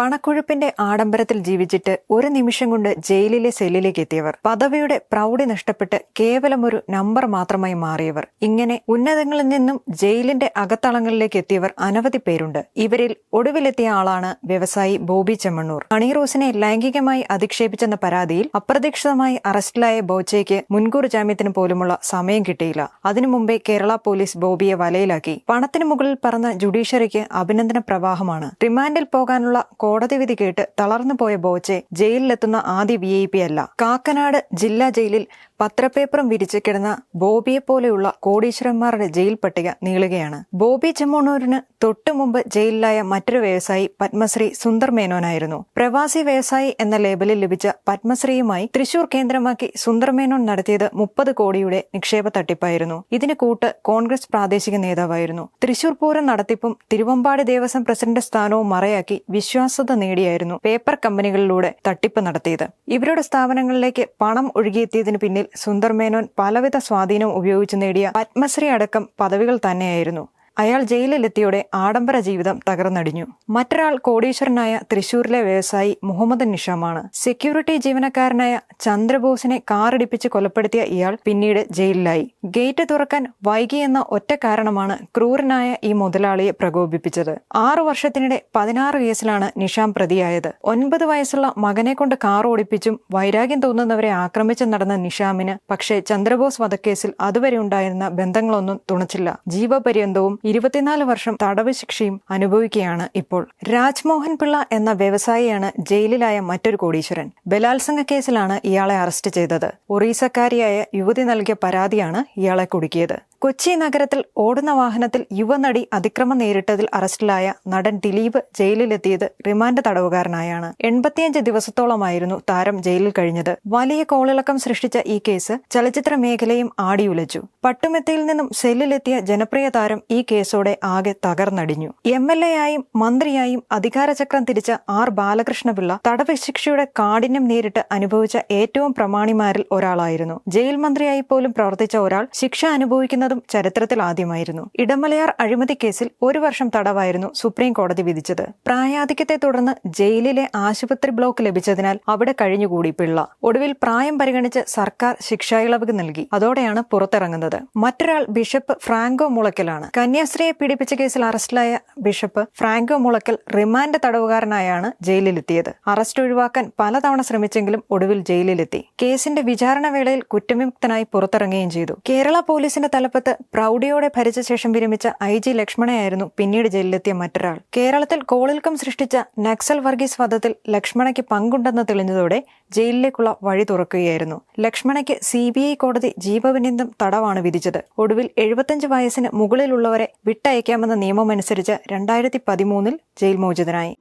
പണക്കൊഴുപ്പിന്റെ ആഡംബരത്തിൽ ജീവിച്ചിട്ട് ഒരു നിമിഷം കൊണ്ട് ജയിലിലെ സെല്ലിലേക്ക് എത്തിയവർ. പദവിയുടെ പ്രൗഢി നഷ്ടപ്പെട്ട് കേവലം ഒരു നമ്പർ മാത്രമായി മാറിയവർ. ഇങ്ങനെ ഉന്നതങ്ങളിൽ നിന്നും ജയിലിന്റെ അകത്തളങ്ങളിലേക്ക് എത്തിയവർ അനവധി പേരുണ്ട്. ഇവരിൽ ഒടുവിലെത്തിയ ആളാണ് വ്യവസായി ബോബി ചെമ്മണ്ണൂർ. ഹണിറോസിനെ ലൈംഗികമായി അധിക്ഷേപിച്ചെന്ന പരാതിയിൽ അപ്രതീക്ഷിതമായി അറസ്റ്റിലായ ബോച്ചയ്ക്ക് മുൻകൂർ ജാമ്യത്തിന് പോലുമുള്ള സമയം കിട്ടിയില്ല. അതിനു മുമ്പേ കേരള പോലീസ് ബോബിയെ വലയിലാക്കി. പണത്തിന് മുകളിൽ പറന്ന ജുഡീഷ്യറിക്ക് അഭിനന്ദന പ്രവാഹമാണ് റിമാൻഡിൽ പോകാനുള്ള കോടതി വിധി കേട്ട് തളർന്നു പോയ ബോച്ചെ ജയിലിലെത്തുന്ന ആദ്യ വി ഐ പി അല്ല. കാക്കനാട് ജില്ലാ ജയിലിൽ പത്രപേപ്പറും വിരിച്ചു കിടന്ന ബോബിയെ പോലെയുള്ള കോടീശ്വരന്മാരുടെ ജയിൽ പട്ടിക നീളുകയാണ്. ബോബി ചെമ്മണ്ണൂരിന് തൊട്ടു മുമ്പ് ജയിലിലായ മറ്റൊരു വ്യവസായി പത്മശ്രീ സുന്ദർ മേനോനായിരുന്നു. പ്രവാസി വ്യവസായി എന്ന ലേബലിൽ ലഭിച്ച പത്മശ്രീയുമായി തൃശൂർ കേന്ദ്രമാക്കി സുന്ദർ മേനോൻ നടത്തിയത് മുപ്പത് കോടിയുടെ നിക്ഷേപ തട്ടിപ്പായിരുന്നു. ഇതിന് കൂട്ട് കോൺഗ്രസ് പ്രാദേശിക നേതാവായിരുന്നു. തൃശൂർ പൂരം നടത്തിപ്പും തിരുവമ്പാടി ദേവസ്വം പ്രസിഡന്റ് സ്ഥാനവും മറയാക്കി വിശ്വാസ്യത നേടിയായിരുന്നു പേപ്പർ കമ്പനികളിലൂടെ തട്ടിപ്പ് നടത്തിയത്. ഇവരുടെ സ്ഥാപനങ്ങളിലേക്ക് പണം ഒഴുകിയെത്തിയതിനു പിന്നിൽ സുന്ദർ മേനോൻ പലവിധ സ്വാധീനം ഉപയോഗിച്ച് നേടിയ പത്മശ്രീ അടക്കം പദവികൾ തന്നെയായിരുന്നു. അയാൾ ജയിലിലെത്തിയോടെ ആഡംബര ജീവിതം തകർന്നടിഞ്ഞു. മറ്റൊരാൾ കോടീശ്വരനായ തൃശൂരിലെ വ്യവസായി മുഹമ്മദ് നിഷാമാണ്. സെക്യൂരിറ്റി ജീവനക്കാരനായ ചന്ദ്രബോസിനെ കാറിടിപ്പിച്ച് കൊലപ്പെടുത്തിയ ഇയാൾ പിന്നീട് ജയിലിലായി. ഗേറ്റ് തുറക്കാൻ വൈകിയെന്ന ഒറ്റ കാരണമാണ് ക്രൂരനായ ഈ മുതലാളിയെ പ്രകോപിപ്പിച്ചത്. ആറു വർഷത്തിനിടെ പതിനാറ് കേസിലാണ് നിഷാം പ്രതിയായത്. ഒൻപത് വയസ്സുള്ള മകനെ കൊണ്ട് കാർ ഓടിപ്പിച്ചും വൈരാഗ്യം തോന്നുന്നവരെ ആക്രമിച്ചു നടന്ന നിഷാമിന് പക്ഷേ ചന്ദ്രബോസ് വധക്കേസിൽ അതുവരെ ഉണ്ടായിരുന്ന ബന്ധങ്ങളൊന്നും തുണച്ചില്ല. ജീവപര്യന്തവും ഇരുപത്തിനാല് വർഷം തടവ് ശിക്ഷയും അനുഭവിക്കുകയാണ് ഇപ്പോൾ. രാജ്മോഹൻ പിള്ള എന്ന വ്യവസായിയാണ് ജയിലിലായ മറ്റൊരു കോടീശ്വരൻ. ബലാത്സംഗ കേസിലാണ് ഇയാളെ അറസ്റ്റ് ചെയ്തത്. ഒറീസക്കാരിയായ യുവതി നൽകിയ പരാതിയാണ് ഇയാളെ കുടുക്കിയത്. കൊച്ചി നഗരത്തിൽ ഓടുന്ന വാഹനത്തിൽ യുവനടി അതിക്രമം നേരിട്ടതിൽ അറസ്റ്റിലായ നടൻ ദിലീപ് ജയിലിലെത്തിയത് റിമാൻഡ് തടവുകാരനായാണ്. എൺപത്തിയഞ്ച് ദിവസത്തോളമായിരുന്നു താരം ജയിലിൽ കഴിഞ്ഞത്. വലിയ കോളിളക്കം സൃഷ്ടിച്ച ഈ കേസ് ചലച്ചിത്ര മേഖലയും ആടിയുലച്ചു. പട്ടുമെത്തയിൽ നിന്നും സെല്ലിലെത്തിയ ജനപ്രിയ താരം ഈ കേസോടെ ആകെ തകർന്നടിഞ്ഞു. എം എൽ എ ആയും മന്ത്രിയായും അധികാരചക്രം തിരിച്ച ആർ ബാലകൃഷ്ണപിള്ള തടവ് ശിക്ഷയുടെ കാഠിന്യം നേരിട്ട് അനുഭവിച്ച ഏറ്റവും പ്രമാണിമാരിൽ ഒരാളായിരുന്നു. ജയിൽ മന്ത്രിയായി പോലും പ്രവർത്തിച്ച ഒരാൾ ശിക്ഷ അനുഭവിക്കുന്നതും ചരിത്രത്തിൽ ആദ്യമായിരുന്നു. ഇടമലയാർ അഴിമതി കേസിൽ ഒരു വർഷം തടവായിരുന്നു സുപ്രീം കോടതി വിധിച്ചത്. പ്രായാധിക്യത്തെ തുടർന്ന് ജയിലിലെ ആശുപത്രി ബ്ലോക്ക് ലഭിച്ചതിനാൽ അവിടെ കഴിഞ്ഞുകൂടി പിള്ള. ഒടുവിൽ പ്രായം പരിഗണിച്ച് സർക്കാർ ശിക്ഷാ ഇളവ് നൽകി. അതോടെയാണ് പുറത്തിറങ്ങുന്നത്. മറ്റൊരാൾ ബിഷപ്പ് ഫ്രാങ്കോ മുളയ്ക്കലാണ്. കന്യാസ്ത്രീയെ പീഡിപ്പിച്ച കേസിൽ അറസ്റ്റിലായ ബിഷപ്പ് ഫ്രാങ്കോ മുളയ്ക്കൽ റിമാൻഡ് തടവുകാരനായാണ് ജയിലിലെത്തിയത്. അറസ്റ്റ് ഒഴിവാക്കാൻ പലതവണ ശ്രമിച്ചെങ്കിലും ഒടുവിൽ ജയിലിലെത്തി. കേസിന്റെ വിചാരണ വേളയിൽ കുറ്റവിമുക്തനായി പുറത്തിറങ്ങുകയും ചെയ്തു. കേരള പോലീസിന്റെ തലപ്പത്ത് പ്രൗഢിയോടെ ഭരിച്ച ശേഷം വിരമിച്ച ഐ ജി ലക്ഷ്മണയായിരുന്നു പിന്നീട് ജയിലിലെത്തിയ മറ്റൊരാൾ. കേരളത്തിൽ കോളിൽക്കം സൃഷ്ടിച്ച നക്സൽ വർഗീസ് വധത്തിൽ ലക്ഷ്മണയ്ക്ക് പങ്കുണ്ടെന്ന് തെളിഞ്ഞതോടെ ജയിലിലേക്കുള്ള വഴി തുറക്കുകയായിരുന്നു. ലക്ഷ്മണയ്ക്ക് സി ബി ഐ കോടതി ജീവപര്യന്തം തടവാണ് വിധിച്ചത്. ഒടുവിൽ എഴുപത്തഞ്ച് വയസ്സിന് മുകളിലുള്ളവരെ വിട്ടയക്കാമെന്ന നിയമമനുസരിച്ച് രണ്ടായിരത്തി പതിമൂന്നിൽ ജയിൽ മോചിതനായി.